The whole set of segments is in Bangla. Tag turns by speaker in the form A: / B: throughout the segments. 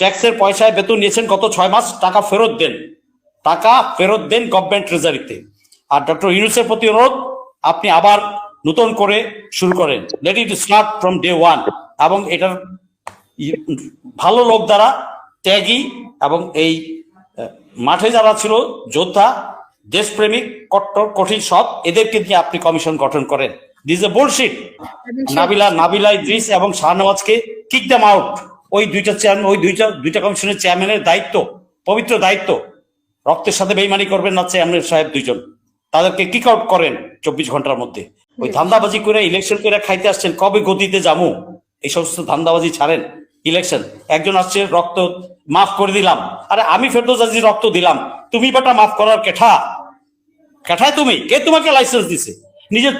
A: ট্যাক্সের পয়সায় বেতন নিয়েছেন গত ছয় মাস টাকা ফেরত দেন। টাকা ফেরত দেন গভর্নমেন্ট ট্রেজারিতে আর ডক্টর ইউনুসের প্রতি অনুরোধ আপনি আবার নতুন করে শুরু করেন। Let it start from day one এবং এটার ভালো লোক দ্বারা ত্যাগী এবং এই মাঠে যারা ছিল যোদ্ধা দেশপ্রেমিক কট্টর কঠিন সৎ এদেরকে দিয়ে আপনি কমিশন গঠন করেন। This a bullshit Nabila Nabila Idris এবং শাহনওয়াজকে কিক দেম আউট ওই দুইটা চেয়ারম্যান ওই দুইটা দুইটা কমিশনের চেয়ারম্যানের দায়িত্ব পবিত্র দায়িত্ব। রক্তের সাথে বেইমানি করবেন না চেয়ারম্যান সাহেব দুইজন। তাদেরকে কিক আউট করেন চব্বিশ ঘণ্টার মধ্যে। ওই ধান্দাবাজি করে ইলেকশন করে খাইতে আসছেন কবে গতিতে যাব? এই সমস্ত ধান্দাবাজি ছাড়েন ইলেকশন একজন আসছে রক্ত মাফ করে দিলাম। আরে আমি ফেরদৌস আজি রক্ত দিলাম। তুমি বাটা মাফ করার কেঠা? কেঠায় তুমি? কে তোমাকে লাইসেন্স দিছে? নিজের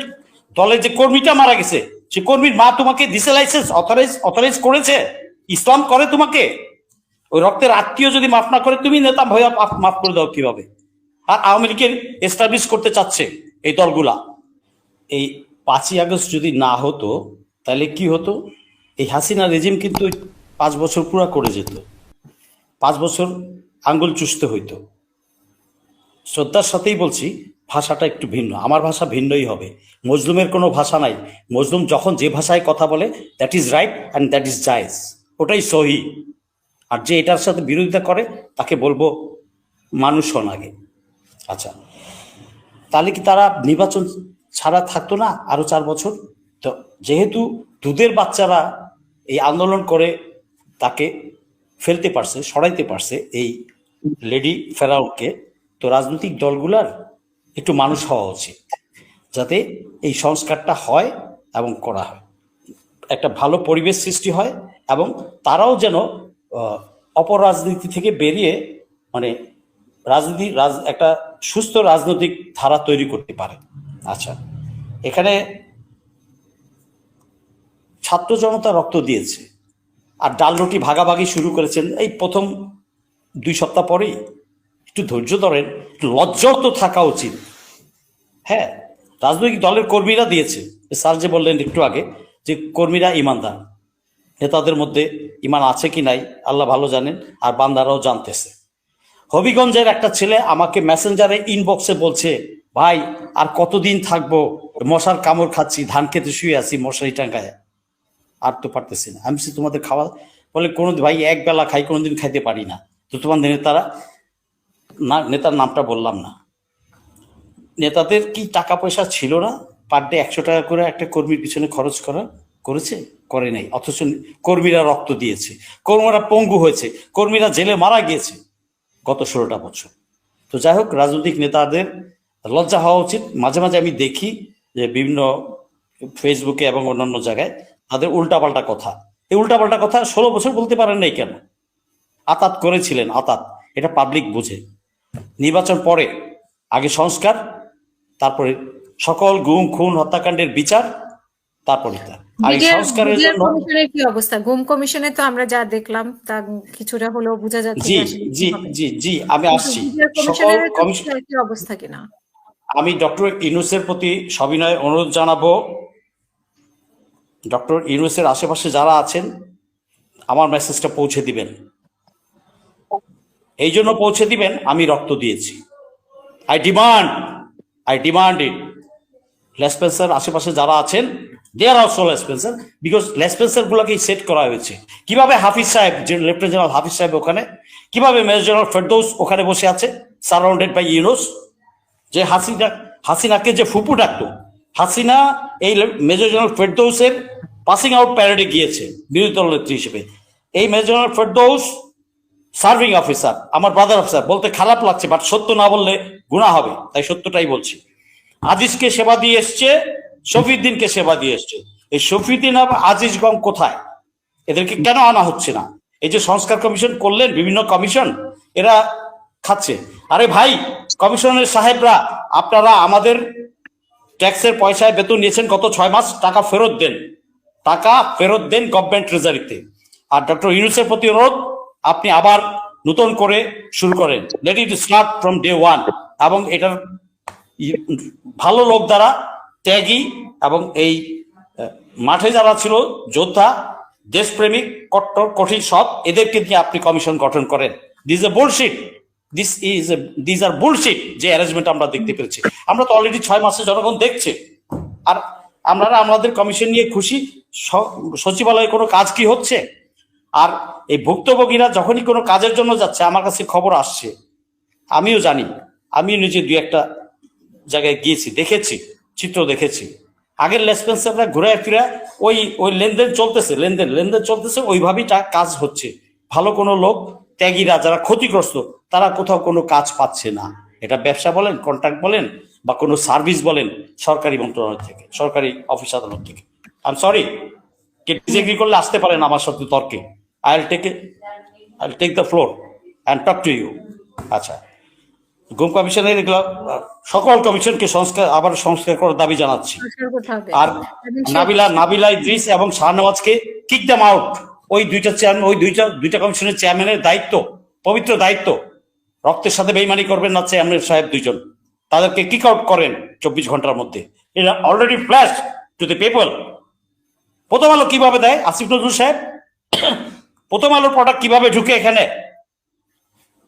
A: দলের যে কর্মীটা মারা গেছে সে কর্মীর মা তোমাকে দিছে লাইসেন্স অথরাইজ অথরাইজ করেছে? ইসলাম করে তোমাকে? ওই রক্তের আত্মীয় যদি মাফ না করে, তুমি নেতা ভয়া মাফ- করে দাও কীভাবে? আর আওয়ামী লীগের এস্টাবলিশ করতে চাচ্ছে এই দলগুলা। এই পাঁচই আগস্ট যদি না হতো, তাহলে কি হতো? এই হাসিনা রেজিম কিন্তু পাঁচ বছর পুরা করে যেত। পাঁচ বছর আঙ্গুল চুষতে হইতো। শ্রদ্ধার সাথেই বলছি, ভাষাটা একটু ভিন্ন। আমার ভাষা ভিন্নই হবে। মজলুমের কোনো ভাষা নাই। মজলুম যখন যে ভাষায় কথা বলে that is right and that is জায়েজ ওটাই সহি। আর যে এটার সাথে বিরোধিতা করে, তাকে বলব মানুষ হন আগে। আচ্ছা তাহলে কি তারা নির্বাচন ছাড়া থাকতো না আরও চার বছর? তো যেহেতু দুধের বাচ্চারা এই আন্দোলন করে তাকে ফেলতে পারছে, সরাইতে পারছে এই লেডি ফেরাউনকে, তো রাজনৈতিক দলগুলার একটু মানুষ হওয়া উচিত, যাতে এই সংস্কারটা হয় এবং করা হয়। একটা ভালো পরিবেশ সৃষ্টি হয় এবং তারাও যেন অপরাজনীতি থেকে বেরিয়ে মানে রাজনীতি, রাজ, একটা সুস্থ রাজনৈতিক ধারা তৈরি করতে পারে। আচ্ছা এখানে ছাত্র জনতা রক্ত দিয়েছে আর ডাল রুটি ভাগাভাগি শুরু করেছেন এই প্রথম দুই সপ্তাহ পরেই। একটু ধৈর্য ধরেন, একটু লজ্জাও তো থাকা উচিত। হ্যাঁ রাজনৈতিক দলের কর্মীরা দিয়েছে। স্যার যে বললেন একটু আগে যে কর্মীরা ইমানদার। নেতাদের মধ্যে ইমান আছে কি নাই, আল্লাহ ভালো জানেন, আর বান্দারাও জানতেছে। হবিগঞ্জের একটা ছেলে আমাকে মেসেঞ্জারে ইনবক্সে বলছে, ভাই, আর কতদিন থাকব? মশার কামড় খাচ্ছি, ধান খেতে শুয়ে আছি, মশারি টাঙ্গায় আর তো পারতেছি না। আমি তোমাদের খাওয়া বলে কোনো ভাই, এক বেলা খাই, কোনোদিন খাইতে পারি না। তো তোমাদের নেতারা, না, নেতার নামটা বললাম না। নেতাদের কি টাকা পয়সা ছিল না? পার ডে একশো টাকা করে একটা কর্মীর পিছনে খরচ করা? করেছে? করে নাই। অথচ কর্মীরা রক্ত দিয়েছে। কর্মীরা পঙ্গু হয়েছে। কর্মীরা জেলে মারা গিয়েছে গত ষোলোটা বছর। তো যাই হোক, রাজনৈতিক নেতাদের লজ্জা হওয়া উচিত। মাঝে মাঝে আমি দেখি যে বিভিন্ন ফেসবুকে এবং অন্যান্য জায়গায় তাদের উল্টাপাল্টা কথা। এই উল্টাপাল্টা কথা ষোলো বছর বলতে পারেন নাই কেন? আতাত করেছিলেন, আতাত। এটা পাবলিক বুঝে। নির্বাচন পরে আগে সংস্কার, তারপরে সকল গুম, খুন, হত্যাকাণ্ডের বিচার তারপরে তা আর সংস্কারের জন্য
B: কমিশনের কি অবস্থা? গুম কমিশনে তো আমরা যা দেখলাম তা কিছুটা হলেও বোঝা যাচ্ছে
A: জি জি জি জি আমি আসছি। সকল
B: কমিশনের কি অবস্থা কিনা?
A: আমি ডক্টর ইউনুসের প্রতি সবিনয় অনুরোধ জানাব। ডক্টর ইউনুসের আশেপাশে যারা আছেন আমার মেসেজটা পৌঁছে দিবেন। এই জন্য পৌঁছে দিবেন আমি রক্ত দিয়েছি। I demand I demand it লেসপেন্সার আশেপাশে যারা আছেন দে আর অলসো লেসপেন্সার বিকজ লেসপেন্সার গুলোকেই সেট করা হয়েছে। কীভাবে হাফিজ সাহেব, যে লেফটেন্যান্ট জেনারেল হাফিজ সাহেব ওখানে, কীভাবে মেজর জেনারেল ফেরদৌস ওখানে বসে আছে সারাউন্ডেড বাই ইউনুস যে হাসিনা, হাসিনাকে যে ফুপু ডাকতো, হাসিনা এই মেজর জেনারেল ফেরদৌসের পাসিং আউট প্যারেডে গিয়েছে, বিরোধী দল নেত্রী হিসেবে। এই major general Ferdous serving officer আমার ব্রাদার অফিসার বলতে খারাপ লাগছে বাট সত্য না বললে গুণা হবে, তাই সত্যটাই বলছি। আজিজকে সেবা দিয়ে এসছে, শফিউদ্দিনকে সেবা দিয়ে এসছে। এই শফিউদ্দিন আর আজিজগং কোথায়? এদেরকে কেন আনা হচ্ছে না? এই যে সংস্কার কমিশন করলেন, বিভিন্ন কমিশন, এরা খাচ্ছে। আরে ভাই, কমিশনের সাহেবরা, আপনারা আমাদের ট্যাক্সের পয়সায় বেতন নিয়েছেন গত ছয় মাস, টাকা ফেরত দেন। টাকা ফেরত দেন গভর্নমেন্ট ট্রেজারিতে আর ডক্টর ইউনুসের প্রতি অনুরোধ, আপনি আবার নতুন করে শুরু করেন। Let it start from day one এবং এটার ভালো লোক দ্বারা ত্যাগী এবং এই মাঠে যারা ছিল, যোদ্ধা, দেশপ্রেমিক, কট্টর, কঠিন সৎ, এদেরকে নিয়ে আপনি কমিশন গঠন করেন। This a bullshit this is this are bullshit যে অ্যারেঞ্জমেন্ট আমরা দেখতে পেরেছি। আমরা তো অলরেডি ছয় মাসে জনগণ দেখছে। আর আমরা আমাদের কমিশন নিয়ে খুশি? সচিবালয়ে কোনো কাজ কি হচ্ছে? আর এই ভুক্তভোগীরা যখনই কোনো কাজের জন্য যাচ্ছে, আমার কাছে খবর আসছে। আমিও জানি। আমিও নিজে দুই একটা জায়গায় গিয়েছি, দেখেছি, চিত্র দেখেছি। আগের লেসপেন্সাররা ঘুরে ফিরে ওই ওই লেনদেন চলতেছে, লেনদেন লেনদেন চলতেছে, ওইভাবেই কাজ হচ্ছে। ভালো কোনো লোক, ত্যাগীরা যারা ক্ষতিগ্রস্ত, তারা কোথাও কোনো কাজ পাচ্ছে না। এটা ব্যবসা বলেন কন্ট্রাক্ট বলেন, বা কোনো সার্ভিস বলেন, সরকারি মন্ত্রণালয় থেকে, সরকারি অফিস আদালত থেকে। আই সরি কে ডিসএগ্রি করলে আসতে পারেন আমার সাথে তর্কে। I will take I will take the floor and talk to you আচ্ছা। গুম কমিশনের এগুলো সকল কমিশনকে সংস্কার আবার সংস্কার করার দাবি জানাচ্ছি। আর নাবিলা নাবিলা ইদ্রিস এবং শাহনওয়াজকে কিক দেম আউট ওই দুইটা চেয়ারম্যান ওই দুইটা দুইটা কমিশনের চেয়ারম্যানের দায়িত্ব পবিত্র দায়িত্ব। রক্তের সাথে বেইমানি করবেন না চেয়ারম্যান সাহেব দুইজন। তাদেরকে কিক আউট করেন চব্বিশ ঘণ্টার মধ্যে। এটা already flash to the people Prothom Alo কীভাবে দেয়? আসিফ নজরুল সাহেব? প্রথম আলোর প্রোডাক্ট কীভাবে ঢুকে এখানে?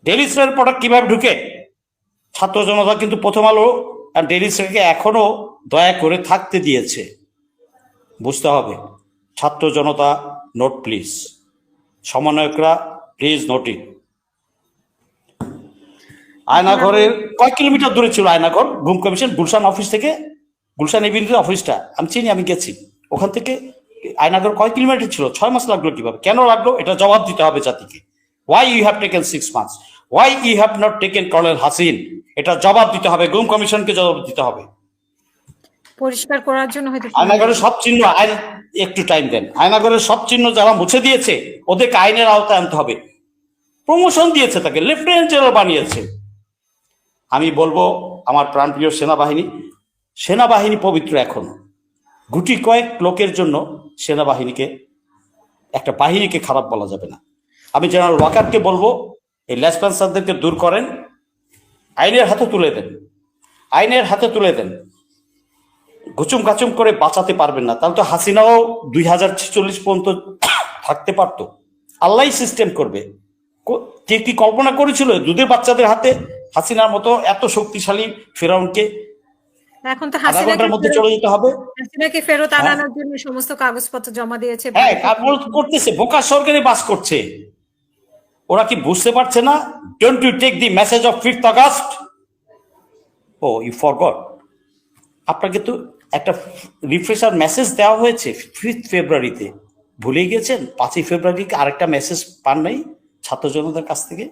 A: ডেলি স্টারের প্রোডাক্ট কীভাবে ঢুকে? ছাত্র জনতা কিন্তু প্রথম আলো আর ডেলি স্টারকে এখনও দয়া করে থাকতে দিয়েছে। বুঝতে হবে। ছাত্র জনতা নোট প্লিজ সমন্বয়করা প্লিজ নোটিং আয়নাঘরের কয় কিলোমিটার দূরে ছিল আয়নাঘর গুম কমিশন গুলশান অফিস থেকে, গুলশান এভিনিউর অফিসটা আমি চিনি, আমি গেছি। ওখান থেকে আয়নাঘর কয় কিলোমিটার ছিল। ছয় মাস লাগল কীভাবে? কেন লাগল? এটা জবাব দিতে হবে জাতিকে। Why you have taken six months why you have not taken colonel Hasin এটা জবাব দিতে হবে গুম কমিশনকে জবাব দিতে হবে।
B: পরিষ্কার করার জন্য হয়তো
A: আয়নাগরের সব চিহ্ন আইন একটু টাইম দেন। আয়নাগরের সব চিহ্ন যারা মুছে দিয়েছে ওদেরকে আইনের আওতায় আনতে হবে। প্রমোশন দিয়েছে তাকে লেফটেন্যান্ট জেনারেল বানিয়েছে। আমি বলব আমার প্রাণপ্রিয় সেনাবাহিনী সেনাবাহিনী পবিত্র এখন। গুটি কয়েক লোকের জন্য সেনাবাহিনীকে একটা বাহিনীকে খারাপ বলা যাবে না। আমি জেনারেল ওয়াকারকে বলব এই লেসপেন্সারদেরকে দূর করেন আইনের হাতে তুলে দেন আইনের হাতে তুলে দেন। গুচুম গাচুম করে বাঁচাতে পারবেন না। তাহলে তো হাসিনাও দুই হাজার ছেচল্লিশ পর্যন্ত থাকতে পারতো। আল্লাহ সিস্টেম করবে। কে কি কল্পনা করেছিল? দুধের বাচ্চাদের হাতে হাসিনার মতো এত শক্তিশালী ফেরাউনকে
B: এখন তো হাসিনাকে
A: মধ্যে চলে যেতে হবে।
B: হাসিনাকে ফেরত
A: হ্যাঁ।
B: আনানোর জন্য সমস্ত কাগজপত্র জমা দিয়েছে।
A: হ্যাঁ করতেছে বোকা সরকারি বাস করছে। ওরা কি বুঝতে পারছে না? Don't you take the message of fifth August oh you forgot আপনাকে তো একটা রিফ্রেশার মেসেজ দেওয়া হয়েছে ফিফথ ফেব্রুয়ারিতে ভুলে গিয়েছেন পাঁচই ফেব্রুয়ারিকে আরেকটা মেসেজ পান নাই ছাত্র জনতার কাছ থেকে?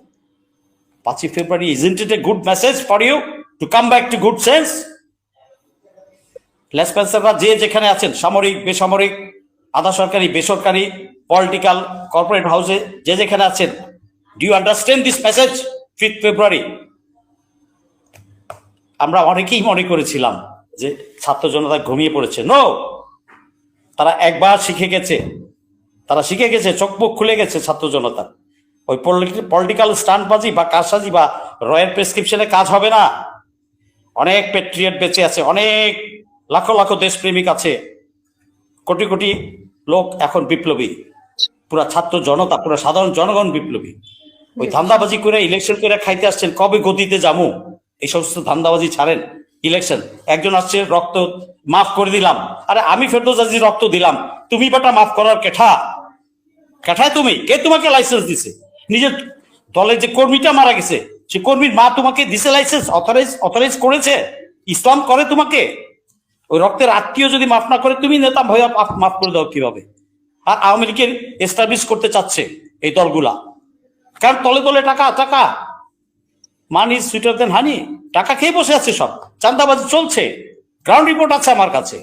A: পাঁচই ফেব্রুয়ারি isn't it a good message for you to come back to good sense লেসপেন্সাররা যে যেখানে আছেন, সামরিক, বেসামরিক, আধা সরকারি, বেসরকারি পলিটিক্যাল কর্পোরেট হাউসে যে যেখানে আছেন do you understand this message fifth February আমরা অনেকেই মনে করেছিলাম যে ছাত্র জনতা ঘুমিয়ে পড়েছে। নো তারা একবার শিখে গেছে। তারা শিখে গেছে, চোখ মুখ খুলে গেছে ছাত্র জনতা। ওই পলিটিক্যাল স্টান্টবাজি বা কারসাজি বা রয়্যাল প্রেসক্রিপশনে কাজ হবে না। অনেক পেট্রিয়ট বেঁচে আছে, অনেক লাখো লাখো দেশপ্রেমিক আছে। কোটি কোটি লোক এখন বিপ্লবী। পুরা ছাত্র জনতা, পুরা সাধারণ জনগণ বিপ্লবী। ওই ধান্দাবাজি করে ইলেকশন করে খাইতে আসছেন, কবে গতিতে যাব এই সমস্ত ধান্দাবাজি ছাড়েন ইলেকশন একজন আসছে, রক্ত, মাফ করে দিলাম। আরে আমি ফেরদৌসাজি রক্ত দিলাম। তুমি বেটা মাফ করার কেঠা? কেঠায় তুমি? কে তোমাকে লাইসেন্স দিছে? নিজের দলের যে কর্মীটা মারা গেছে, সে কর্মীর মা তোমাকে দিছে লাইসেন্স অথরাইজ অথরাইজ করেছে? ইসলাম করে তোমাকে? ওই রক্তের আত্মীয় যদি মাফ না করে, তুমি নেতা ভয়া মাফ করে দাও কীভাবে? আর আওয়ামী লীগের এস্টাবলিশ করতে চাচ্ছে এই দলগুলা। কারণ তলে তলে টাকা টাকা? মানি সুইটার দেন হানি টাকা খেয়ে বসে আছে সব। চান্দাবাজি চলছে। গ্রাউন্ড রিপোর্ট আছে আমার কাছে।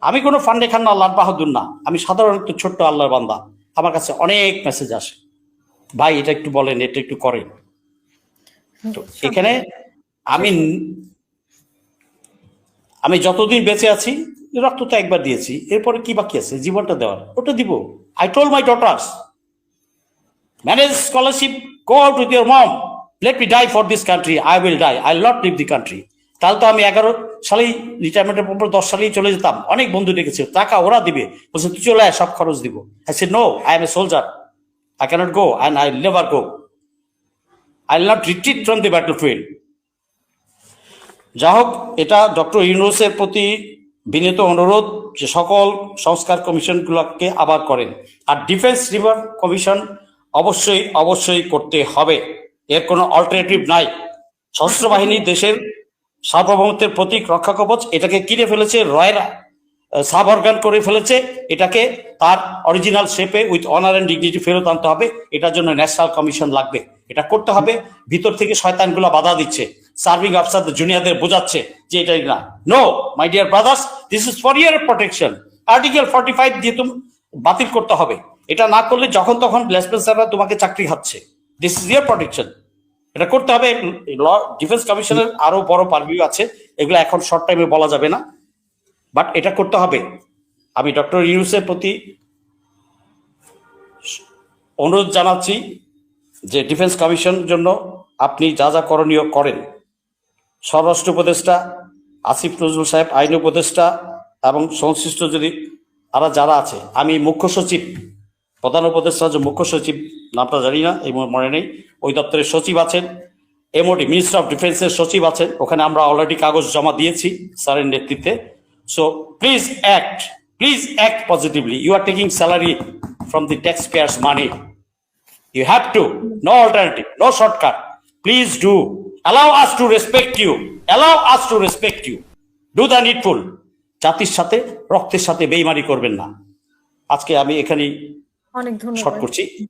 A: আমি কোনো ফান্ডে খান না আল্লাহ বাহাদুর না। আমি সাধারণত ছোট্ট আল্লাহর বান্দা। আমার কাছে অনেক মেসেজ আসে। ভাই এটা একটু বলেন এটা একটু করেন। তো এখানে আমি আমি যতদিন বেঁচে আছি রক্ত তো একবার দিয়েছি। এরপরে কি বাকি আছে? জীবনটা দেওয়ার। ওটা দিব। I told my daughters manage scholarship go out with your mom let me die for this country I will die I not leave the country তাহলে তো আমি এগারো সালেই রিটায়ারমেন্টের পর দশ সালেই চলে যেতাম। অনেক বন্ধু ডেকেছে টাকা ওরা দিবে। বলছে, তুই চলে আয়, সব খরচ দিব। I say no I am a soldier I can't go and I never go I will not retreat from the battle field যা হোক এটা ডক্টর ইউনুসের প্রতি বিনীত অনুরোধ যে সকল সংস্কার কমিশনগুলোকে আবার করেন। আর ডিফেন্স রিভার কমিশন অবশ্যই অবশ্যই করতে হবে। এর কোনো অল্টারনেটিভ নাই। সশস্ত্র বাহিনী দেশের সার্বভৌমত্বের প্রতীক রক্ষা কবচ, এটাকে কিনে ফেলেছে রয়্যাল সাব অর্গান করে ফেলেছে। এটাকে তার অরিজিনাল শেপে উইথ অনার অ্যান্ড ডিগনিটি ফেরত আনতে হবে। এটার জন্য ন্যাশনাল কমিশন লাগবে। এটা করতে হবে। ভিতর থেকে শয়তানগুলো বাধা দিচ্ছে। সার্ভিং অফিসার জুনিয়রদের বোঝাচ্ছে যে এটাই না। No my dear brothers this is for your protection article forty five দিয়ে তুমি বাতিল করতে হবে। এটা না করলে যখন তখন ব্লেসপেন্সাররা তোমাকে চাকরি খাচ্ছে দিস ইজ ইয়ার প্রোটেকশন এটা করতে হবে ল ডিফেন্স কমিশনের আরও বড় পারভিউ আছে। এগুলো এখন শর্ট টাইমে বলা যাবে না। বাট এটা করতে হবে। আমি ডক্টর ইউনুসের প্রতি অনুরোধ জানাচ্ছি যে ডিফেন্স কমিশন জন্য আপনি যা যা করণীয় করেন। স্বরাষ্ট্র উপদেষ্টা আসিফ নজরুল সাহেব, আইন উপদেষ্টা এবং সংশ্লিষ্ট যদি আরা যারা আছে, আমি মুখ্য সচিব প্রধান উপদেষ্টা যে মুখ্য সচিব, নামটা জানি না, এই মনে নেই ওই দপ্তরের সচিব আছেন এমওডি মিনিস্টার অফ ডিফেন্সের সচিব আছেন ওখানে আমরা অলরেডি কাগজ জমা দিয়েছি স্যারের নেতৃত্বে so please act please act positively you are taking salary from the tax payers money You have to. No alternative. No shortcut. Please do. Allow us to respect you. Allow us to respect you. Do the needful. জাতির সাথে, রক্তের সাথে বেইমানি করবেন না আজকে আমি এখানেই
B: অনেক ধন্যবাদ।
A: শর্ট করছি।